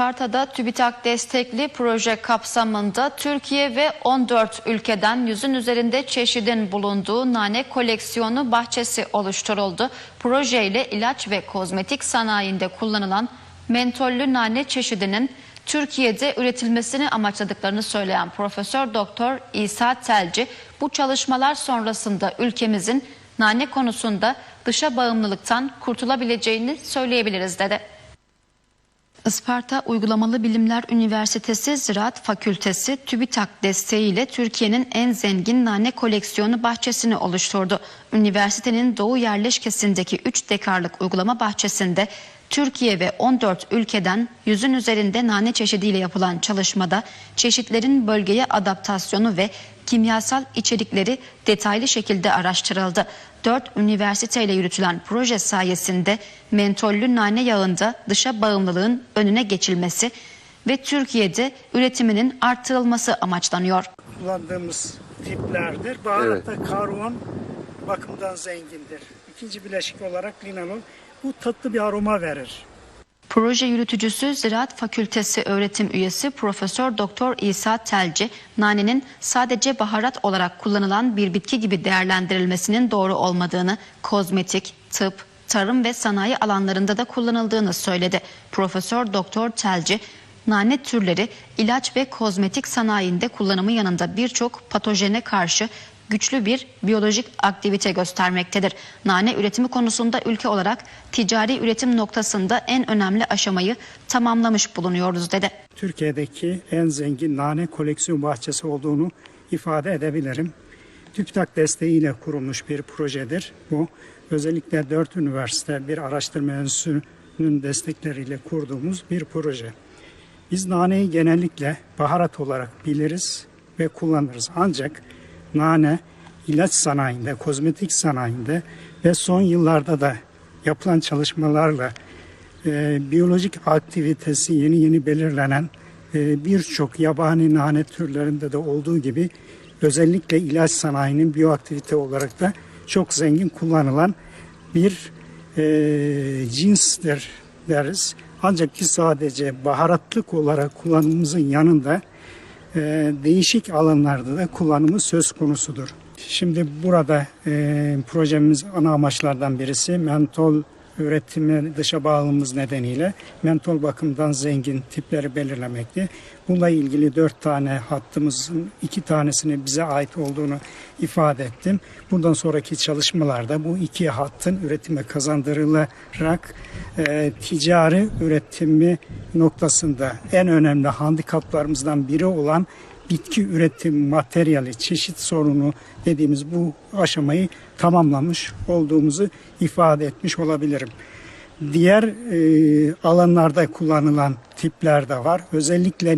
Isparta'da TÜBİTAK destekli proje kapsamında Türkiye ve 14 ülkeden yüzün üzerinde çeşidin bulunduğu nane koleksiyonu bahçesi oluşturuldu. Projeyle ilaç ve kozmetik sanayinde kullanılan mentollü nane çeşidinin Türkiye'de üretilmesini amaçladıklarını söyleyen Profesör Doktor İsa Telci bu çalışmalar sonrasında ülkemizin nane konusunda dışa bağımlılıktan kurtulabileceğini söyleyebiliriz dedi. Isparta Uygulamalı Bilimler Üniversitesi Ziraat Fakültesi TÜBİTAK desteğiyle Türkiye'nin en zengin nane koleksiyonu bahçesini oluşturdu. Üniversitenin doğu yerleşkesindeki 3 dekarlık uygulama bahçesinde Türkiye ve 14 ülkeden yüzün üzerinde nane çeşidiyle yapılan çalışmada çeşitlerin bölgeye adaptasyonu ve kimyasal içerikleri detaylı şekilde araştırıldı. 4 üniversiteyle yürütülen proje sayesinde mentollü nane yağında dışa bağımlılığın önüne geçilmesi ve Türkiye'de üretiminin artırılması amaçlanıyor. kullandığımız tiplerdir. Baharatta karbon bakımdan zengindir. İkinci bileşik olarak linalol bu tatlı bir aroma verir. Proje yürütücüsü Ziraat Fakültesi öğretim üyesi Profesör Doktor İsa Telci, nanenin sadece baharat olarak kullanılan bir bitki gibi değerlendirilmesinin doğru olmadığını, kozmetik, tıp, tarım ve sanayi alanlarında da kullanıldığını söyledi. Profesör Doktor Telci, nane türleri ilaç ve kozmetik sanayinde kullanımı yanında birçok patojene karşı güçlü bir biyolojik aktivite göstermektedir. Nane üretimi konusunda ülke olarak ticari üretim noktasında en önemli aşamayı tamamlamış bulunuyoruz dedi. Türkiye'deki en zengin nane koleksiyon bahçesi olduğunu ifade edebilirim. TÜBİTAK desteğiyle kurulmuş bir projedir bu. Özellikle dört üniversite bir araştırma enstitüsünün destekleriyle kurduğumuz bir proje. Biz naneyi genellikle baharat olarak biliriz ve kullanırız. Ancak nane ilaç sanayinde, kozmetik sanayinde ve son yıllarda da yapılan çalışmalarla e, biyolojik aktivitesi yeni yeni belirlenen e, birçok yabani nane türlerinde de olduğu gibi özellikle ilaç sanayinin biyoaktivite olarak da çok zengin kullanılan bir e, cinstir deriz. Ancak biz sadece baharatlık olarak kullanımımızın yanında e, değişik alanlarda da kullanımı söz konusudur. Şimdi burada e, projemiz ana amaçlardan birisi mentol üretimi dışa bağlılığımız nedeniyle mentol bakımdan zengin tipleri belirlemekti. Bununla ilgili dört tane hattımızın iki tanesini bize ait olduğunu ifade ettim. Bundan sonraki çalışmalarda bu iki hattın üretime kazandırılarak e, ticari üretimi noktasında en önemli handikaplarımızdan biri olan bitki üretim materyali çeşit sorunu dediğimiz bu aşamayı tamamlamış olduğumuzu ifade etmiş olabilirim. Diğer e, alanlarda kullanılan tipler de var. Özellikle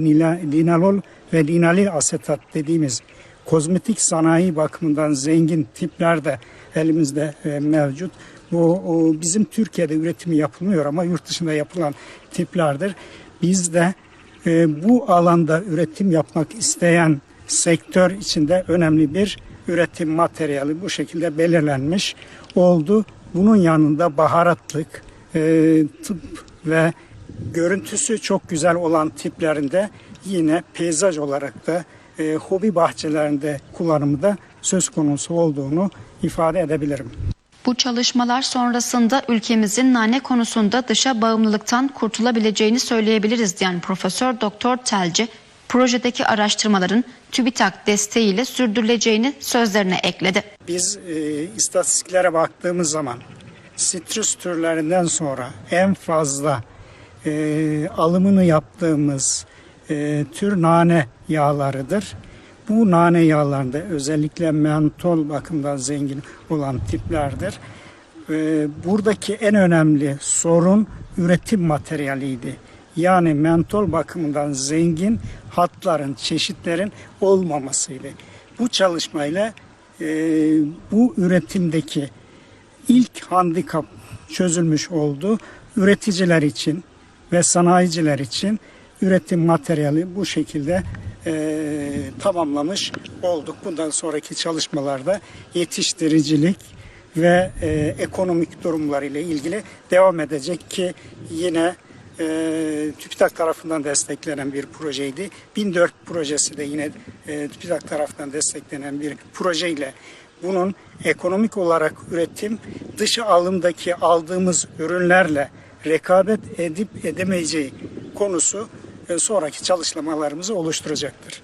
linalol ve linalil asetat dediğimiz kozmetik sanayi bakımından zengin tipler de elimizde e, mevcut. Bu o, bizim Türkiye'de üretimi yapılmıyor ama yurt dışında yapılan tiplerdir. Biz de e, bu alanda üretim yapmak isteyen sektör içinde önemli bir üretim materyali bu şekilde belirlenmiş oldu. Bunun yanında baharatlık, e, tıp ve görüntüsü çok güzel olan tiplerinde yine peyzaj olarak da e, hobi bahçelerinde kullanımı da söz konusu olduğunu ifade edebilirim. Bu çalışmalar sonrasında ülkemizin nane konusunda dışa bağımlılıktan kurtulabileceğini söyleyebiliriz diyen Profesör Doktor Telci, projedeki araştırmaların TÜBİTAK desteğiyle sürdürüleceğini sözlerine ekledi. Biz e, istatistiklere baktığımız zaman sitrus türlerinden sonra en fazla e, alımını yaptığımız e, tür nane yağlarıdır. Bu nane yağlarında özellikle mentol bakımından zengin olan tiplerdir. E, buradaki en önemli sorun üretim materyaliydi. Yani mentol bakımından zengin hatların, çeşitlerin olmamasıydı. Bu çalışmayla e, bu üretimdeki ilk handikap çözülmüş oldu. Üreticiler için ve sanayiciler için üretim materyali bu şekilde e, tamamlamış olduk. Bundan sonraki çalışmalarda yetiştiricilik ve e, ekonomik durumlar ile ilgili devam edecek ki yine e, TÜBİTAK tarafından desteklenen bir projeydi. 1004 projesi de yine e, TÜBİTAK tarafından desteklenen bir projeyle bunun ekonomik olarak üretim dışı alımdaki aldığımız ürünlerle rekabet edip edemeyeceği konusu sonraki çalışmalarımızı oluşturacaktır.